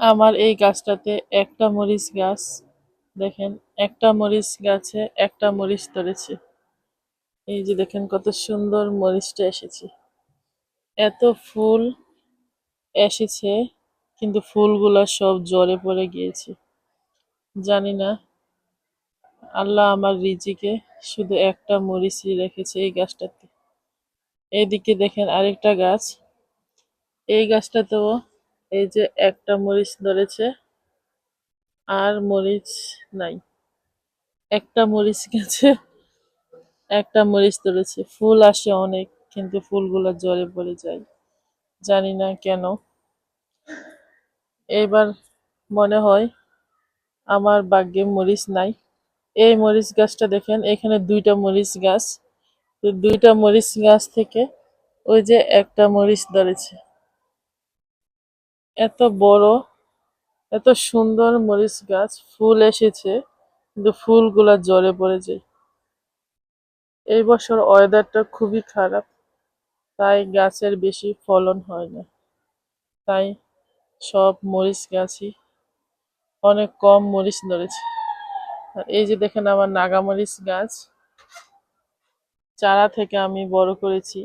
আমার এই গাছটাতে একটা মরিচ গাছ, দেখেন, একটা মরিচ গাছে একটা মরিচ ধরেছে। এই যে দেখেন কত সুন্দর মরিচটা এসেছে। এত ফুল এসেছে, কিন্তু ফুলগুলা সব জ্বরে পড়ে গিয়েছে। জানি না, আল্লাহ আমার রিজিকে শুধু একটা মরিচই রেখেছে এই গাছটাতে। এদিকে দেখেন আরেকটা গাছ, এই গাছটাতেও এই যে একটা মরিচ ধরেছে, আর মরিচ নাই। একটা মরিচ গেছে, একটা মরিচ ধরেছে। ফুল আসে অনেক, কিন্তু ফুলগুলো জলে পড়ে যায়। জানি না কেন। এবার মনে হয় আমার ভাগ্যে মরিচ নাই। এই মরিচ গাছটা দেখেন, এখানে দুইটা মরিচ গাছ। দুইটা মরিচ গাছ থেকে ওই যে একটা মরিচ ধরেছে। এত বড়, এত সুন্দর মরিচ গাছ, ফুল এসেছে, কিন্তু ফুলগুলা জ্বরে পড়ে যায় এই বছর ওয়েদারটা খুবই খারাপ, তাই গাছের বেশি ফলন হয় না। তাই সব মরিচ গাছই, অনেক কম মরিচ ধরেছে। আর এই যে দেখেন আমার নাগামরিচ গাছ, চারা থেকে আমি বড় করেছি।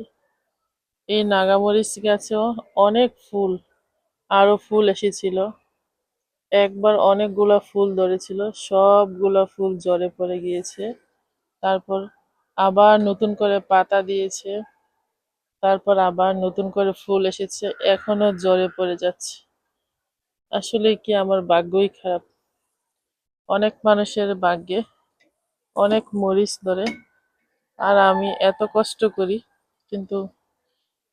এই নাগামরিচ গাছেও অনেক ফুল। আরও ফুল এসেছিল। একবার অনেকগুলা ফুল ধরেছিল, সবগুলা ফুল ঝরে পড়ে গিয়েছে। তারপর আবার নতুন করে পাতা দিয়েছে, তারপর আবার নতুন করে ফুল এসেছে, এখনও জ্বরে পড়ে যাচ্ছে। আসলে কি আমার ভাগ্যই খারাপ? অনেক মানুষের ভাগ্যে অনেক মরিচ ধরে, আর আমি এত কষ্ট করি, কিন্তু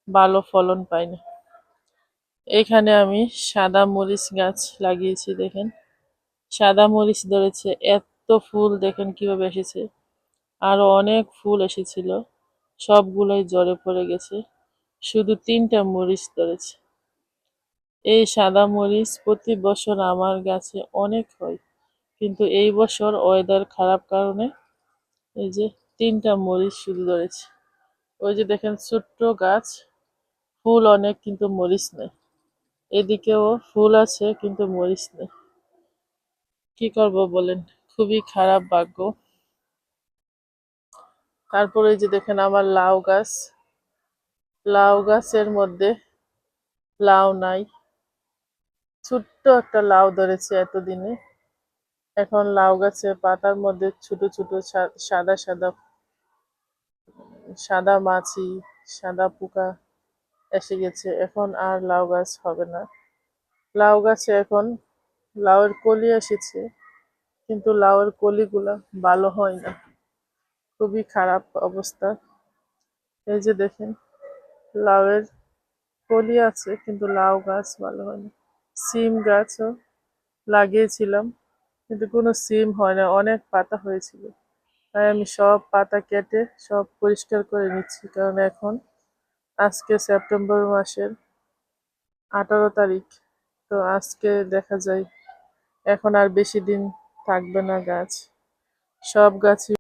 ভালো ফলন পাই না। এখানে আমি সাদা মরিচ গাছ লাগিয়েছি, দেখেন। সাদা মরিচ ধরেছে, এত ফুল দেখেন কীভাবে এসেছে। আরও অনেক ফুল এসেছিল, সবগুলোই জ্বরে পড়ে গেছে। শুধু তিনটা মরিচ ধরেছে। এই সাদা মরিচ প্রতি বছর আমার গাছে অনেক হয়, কিন্তু এই বছর ওয়েদার খারাপ কারণে এই যে তিনটা মরিচ শুধু ধরেছে। ওই যে দেখেন ছোট্ট গাছ, ফুল অনেক কিন্তু মরিচ নেই। এদিকেও ফুল আছে, কিন্তু মরিচ নেই। কি করব বলেন? খুবই খারাপ ভাগ্য। তারপরে যে দেখেন আমার লাউ গাছ। লাউ গাছের মধ্যে লাউ নাই। ছোট্ট একটা লাউ ধরেছে এতদিনে। এখন লাউ গাছের পাতার মধ্যে ছোট ছোট সাদা সাদা সাদা মাছি, সাদা পোকা। এসে গেছে। এখন আর লাউ গাছ হবে না। লাউ গাছে এখন, লাউয়ের কলি এসেছে, কিন্তু লাউয়ের কলিগুলা ভালো হয় না। খুবই খারাপ অবস্থা। এই যে দেখেন, লাউয়ের কলি আছে, কিন্তু লাউ গাছ ভালো হয় না। সিম গাছও লাগিয়েছিলাম, কিন্তু কোনো সিম হয় না। অনেক পাতা হয়েছিল। তাই আমি সব পাতা কেটে সব পরিষ্কার করে নিচ্ছি, কারণ এখন আজকে সেপ্টেম্বর মাসের আঠারো তারিখ। তো আজকে দেখা যায়, এখন আর বেশি দিন থাকবে না গাছ। সব গাছই